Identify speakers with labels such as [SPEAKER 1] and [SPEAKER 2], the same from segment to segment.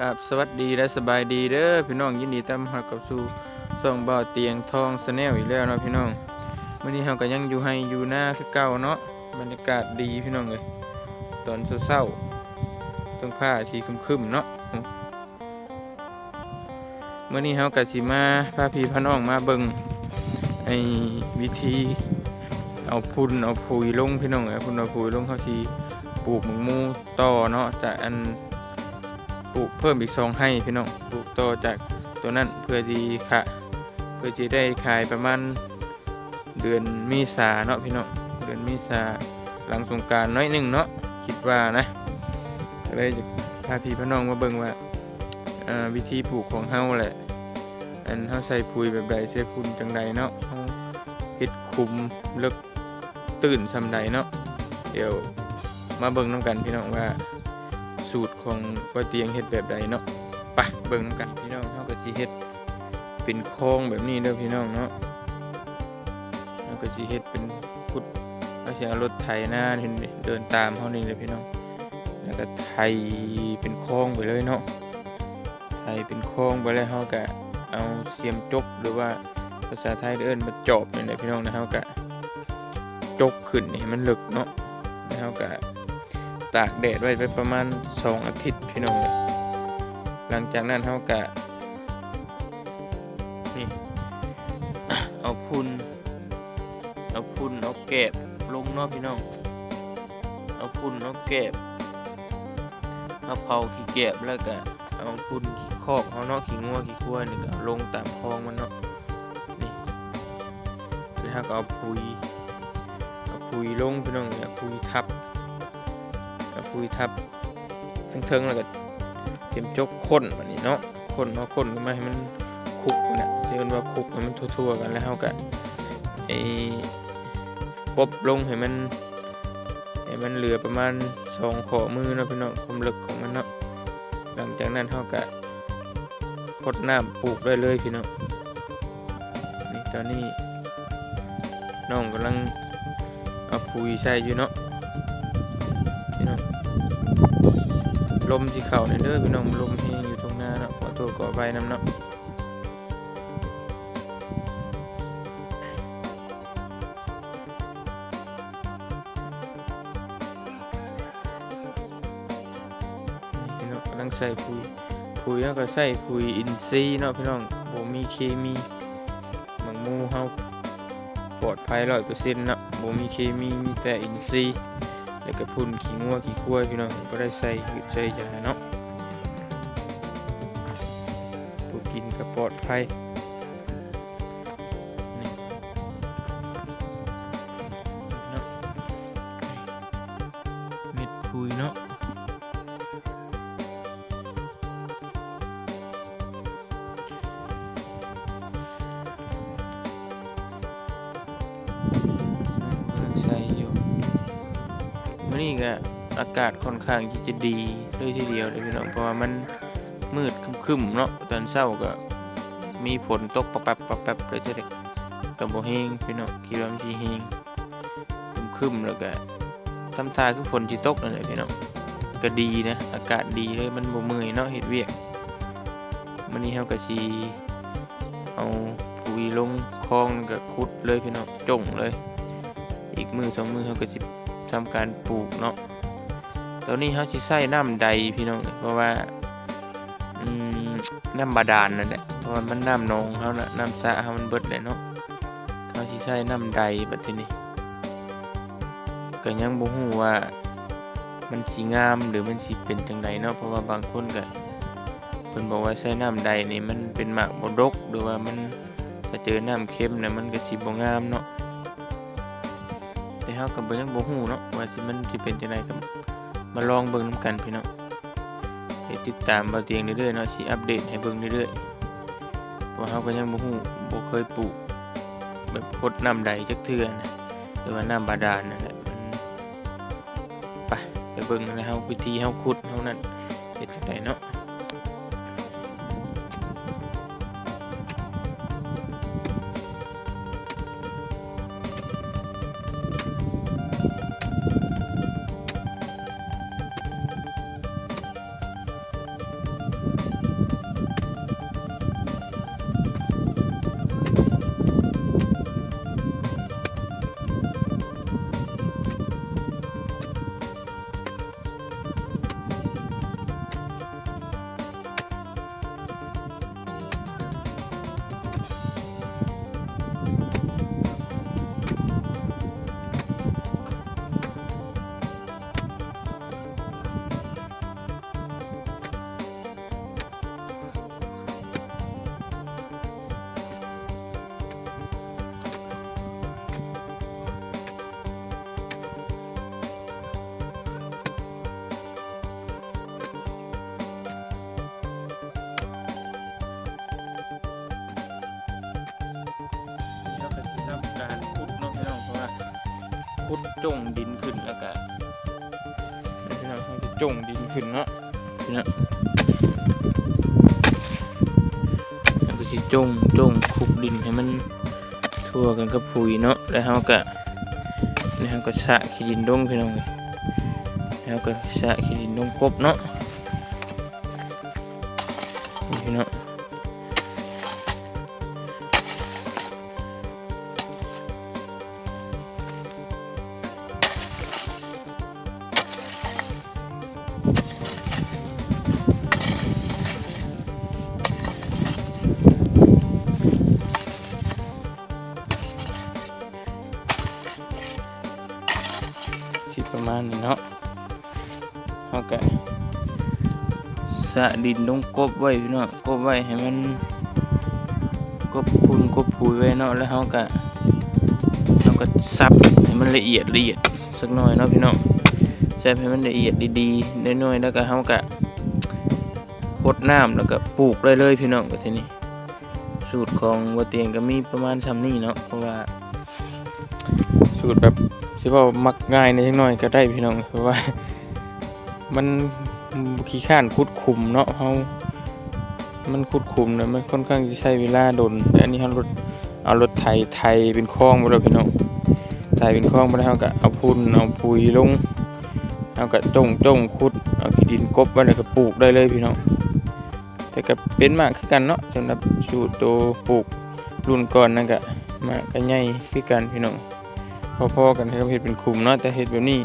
[SPEAKER 1] กับสวัสดีและสบายดีเด้อพี่น้องยินดีต้อนรับกับสู่ช่องบ่อเตียงทองสแนลอีกแล้วเนาะพี่น้องวันนี้เราก็ยังอยู่ให้อยู่หน้าคือเก่าเนาะบรรยากาศดีพี่น้องเลยตอนเศร้าๆต้องผ้าสีคึมๆเนาะเมื่อนี้เราก็สิมาพาพี่พาน้องมาเบิ่งไอ้วิธีเอาพุ่นเอาปุ๋ยลงพี่น้องเอาพุ่นเอาปุ๋ยลงเขาสิปลูกหมึงมูต่อเนาะจากอัน ปลูกเพิ่มอีกสองให้พี่น้องปลูกต่อจากตัวนั้นเพื่อที่ค่ะ เพื่อที่ได้ขายประมาณเดือนมีษาเนาะพี่น้องเดือนมีษาหลังสงการน้อยหนึ่งเนาะคิดว่านะก็เลยจะพาพี่พี่น้องมาเบิ่งว่าวิธีปลูกของเฮาแหละอันเฮาใส่ปุ๋ยแบบใดใส่ปุ๋ยจังใดเนาะเฮาเฮ็ดคุมเลิกตื่นซำใดเนาะเดี๋ยวมาเบิ่งนํกันพี่น้องว่า สูตรของก๋วยเตียงเฮ็ดแบบใดเนาะไปเบิ่งนำกันพี่น้องเฮาก็สิเฮ็ดเป็นโค้งแบบนี้เด้อพี่น้องเนาะเฮาก็สิเฮ็ดเป็นพุดเฮาสิเอรถไถหน้าเดินตามเฮานี่เลยพี่น้อง แล้วก็ไถเป็นโค้งไปเลยเนาะไถเป็นโค้งไปแล้วเฮาก็เอาเสียมจกหรือว่าภาษาไทยเอิ้นมาจอบนี่แหละพี่น้องนะเฮาก็จกขึ้นนี่ให้มันหลึกเนาะแล้วเฮาก็ ตากแดดไว้ไปประมาณ 2 อาทิตย์พี่น้องเลยหลังจากนั้นเขากะนี่เอาพุ่นเอาพุ่นเอาแกบลงเนาะพี่น้องเอาพุ่นเอาแกบเอาเผาขี้แกบแล้วก็เอาพุ่นขี้คอกเขาเนาะขี้งัวขี้ขั้วนี่ก็ลงตามคลองมันเนาะนี่แล้วก็เอาปุ๋ยเอาปุ๋ยลงพี่น้องเนี่ยปุ๋ยทับ เอาปุ๋ยทับเทิงๆแล้วก็เตรียมจกข้นแบบนี้เนาะข้นเอาข้นมาให้มันคลุกเนี่ยเรียกว่าคลุกให้มันทั่วๆกันแล้วเราก็ไอ้ปบลงให้มันให้มันเหลือประมาณสองข้อมือเนาะพี่น้องความลึกของมันเนาะหลังจากนั้นเราก็พดน้ำปลูกได้เลยพี่น้องนี่ตอนนี้น้องกำลังเอาปุ๋ยใส่อยู่เนาะ ลมสีเข่าในเด้อพี่น้องลมแห้งอยู่ตรงหน้าเนาะขอโทษขอไปน้ำเนาะพี่น้องกำลังใส่ปุ๋ยปุ๋ยแล้วก็ใส่ปุ๋ยอินทรีย์เนาะพี่น้องบ่มีเคมีหมังมูเฮาปลอดภัยร้อยเปอร์เซ็นต์เนาะบ่มีเคมีมีแต่อินทรีย์ แล้วก็พุ่นขี้งัวขี้ควายพี่น้องก็ได้ใส่หืดใส่ยาเนาะผู้กินก็ปลอดภัยเนาะเม็ดพุยเนาะ นี้ก็อากาศค่อนข้างที่จะดีเลยทีเดียวเลยพี่น้องเพราะว่ามันมืดคึมๆเนาะตอนเช้าก็มีฝนตกปะแป๊บปะแป๊บเลยจะได้กับโบเฮงพี่น้องคิดว่ามันสิเฮงคึมๆแล้วก็ทำทาคือฝนที่ตกนั่นแหละพี่น้องก็ดีนะอากาศดีเลยมันบ่เมื่อยเนาะเฮ็ดเวียกมันนี้เฮาก็สิเอาปุ๋ยลงคลองก็ขุดเลยพี่น้องจงเลย อีกมือสองมือเฮาก็สิ ทำการปลูกเนาะตอนนี้เขาสิใส่น้ำใดพี่น้องเพราะว่าน้ำบาดาลนั่นแหละเพราะว่ามันน้ำหนองเขานะน้ำสะเขามันเบิดเลยเนาะเขาสิใส่น้ำใดบัดทีนี้ก็ยังบ่ฮู้ว่ามันสิงามหรือมันสิเป็นจังไดเนาะเพราะว่าบางคนก็เพิ่นบอกว่าใส่น้ำใดนี่มันเป็นหมากบดกหรือว่ามันถ้าเจอน้ำเค็มน่ะมันก็สิบ่งามเนาะ เฮาก็บ่ยังบ่ฮู้เนาะว่าสิมันสิเป็นจังไดก็มาลองเบิ่งนํกันพี่น้องให้ติดตามบ่าเตียงเรื่อยๆเนาะสิอัปเดตให้เบิ่งเรื่อยๆเพราะเฮาก็ยังบ่ฮู้บ่เคยปลูกแบบพดน้ำใดจักเทื่อนะหรือว่าน้ำบาดาลนั่นแหละมันไปไปเบิ่งนะเฮาวิธีเฮาขุดเฮานั่นเฮ็ดจังไดเนาะ ขุดจงดินขึ้นแล้วก็นี่พี่น้องเขาจะจงดินขึ้นเนาะพี่น้องแล้วก็สิจงจงคลุกดินให้มันทั่วกันกับปุ๋ยเนาะแล้วเขาก็แล้วเขาก็สะขี้ดินดงพี่น้องเอ้ยแล้วก็สะขี้ดินดงกบเนาะนี่พี่น้อง สิประมาณนี้เนาะเอาก็สะดินลงกบไว้พี่เนาะกบไว้ให้มันกบพุนกบปุ๋ยไว้เนาะแล้วเฮาก็เฮาก็ซับให้มันละเอียดละเอียดสักหน่อยเนาะพี่น้องซับให้มันละเอียดดีๆน้อยๆแล้วก็เฮาก็พดน้ำแล้วก็ปลูกเลยเลยพี่น้องก็ทีนี้สูตรของบ่เตียงก็มีประมาณซ้ำนี้เนาะเพราะว่าสูตรแบบ สิว่ามักง่ายในจังน้อยก็ได้พี่น้องเพราะว่า มันขี้ข้านคุดคุมเนาะเฮามันคุดคุมนะมันค่อนข้างจะใช้เวลาดนแต่อันนี้เฮารถเอารถไถไถเป็นคลองบ่ได้พี่น้องไถเป็นคลองบ่ได้เฮาก็เอาพุ่นเอาปุ๋ยลงเฮาก็จ้งจ้งขุดเอาขี้ดินกบไว้แล้วก็ปลูกได้เลยพี่น้องแต่ก็เป็นมากคือกันเนาะสำหรับสูตรตัวปลูกรุ่นก่อนนั่นก็มากก็ใหญ่คือกันพี่น้อง พอๆกันครับเห็ดเป็นคุมเนาะแต่เห็ดแบบนี้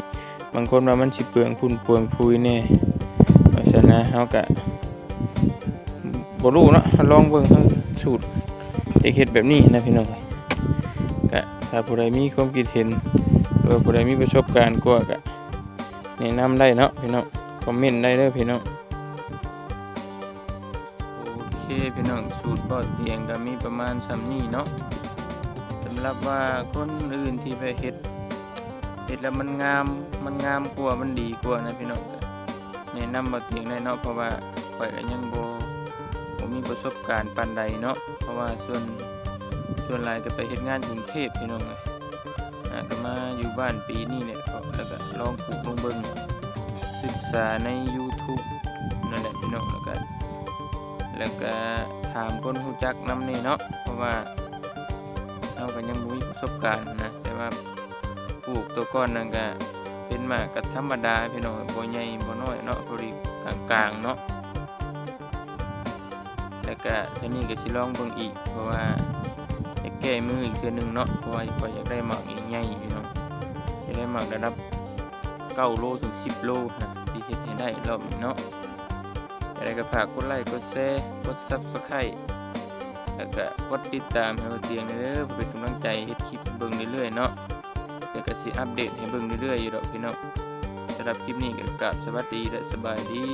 [SPEAKER 1] บางคนว่ามันสิเปลืองพุ่นเปลืองพุยแน่เพราะฉะนั้นเฮาก็บ่รู้เนาะลองเบิ่งทั้งสูตรเด็กเฮ็ดแบบนี้นะพี่น้องก็ถ้าผู้ใดมีความคิดเห็นหรือผู้ใดมีประสบการณ์กว่าก็แนะนำได้เนาะพี่น้องคอมเมนต์ได้เด้อพี่น้องโอเคพี่น้องสูตรบ่อเตียงก็มีประมาณซ้ำนี้เนาะ รับว่าคนอื่นที่ไปเฮ็ดเฮ็ดแล้วมันงามมันงามกว่ามันดีกว่านะพี่น้องก็แนะนำมาเตียงได้เนาะเพราะว่าข่อยก็ยังบ่บ่มีประสบการณ์ปานใดเนาะเพราะว่าส่วนส่วนหลายก็ไปเฮ็ดงานกรุงเทพพี่น้องเอ้ยอ่าก็มาอยู่บ้านปีนี้เนี่ยแล้วก็ลองปลูกลองเบิ่งศึกษาใน YouTube นั่นแหละพี่น้องแล้วก็แล้วก็ถามคนรู้จักนำนี่เนาะเพราะว่า เราก็ยังมีประสบการณ์นะแต่ว่าปลูกตัวก้อนนั่นก็เป็นหมากกับธรรมดาพี่น้องบ่ใหญ่บ่น้อยเนาะพอดีกลางๆเนาะแล้วก็ทีนี้ก็สิลองเบิ่งอีกเพราะว่าจะแก้มืออีกเทื่อหนึงเนาะเพราะว่าก็อยากได้หมากใหญ่ๆพี่น้องอยากได้หมากระดับ9โลถึง 10 โลนะที่เฮ็ดให้ได้รอบนี้เนาะจะได้ก็ฝากกดไลค์กดแชร์กด Subscribe แล้วก็กดติดตามให้เราเตียงเด้อเพื่อเป็นกำลังใจเฮ็ดคลิปเบิ่งเรื่อยๆเนาะเดี๋ยวก็สิอัปเดตให้เบิ่งเรื่อยๆอยู่ดอกพี่น้องสำหรับคลิปนี้ก็กราบสวัสดีและสบายดี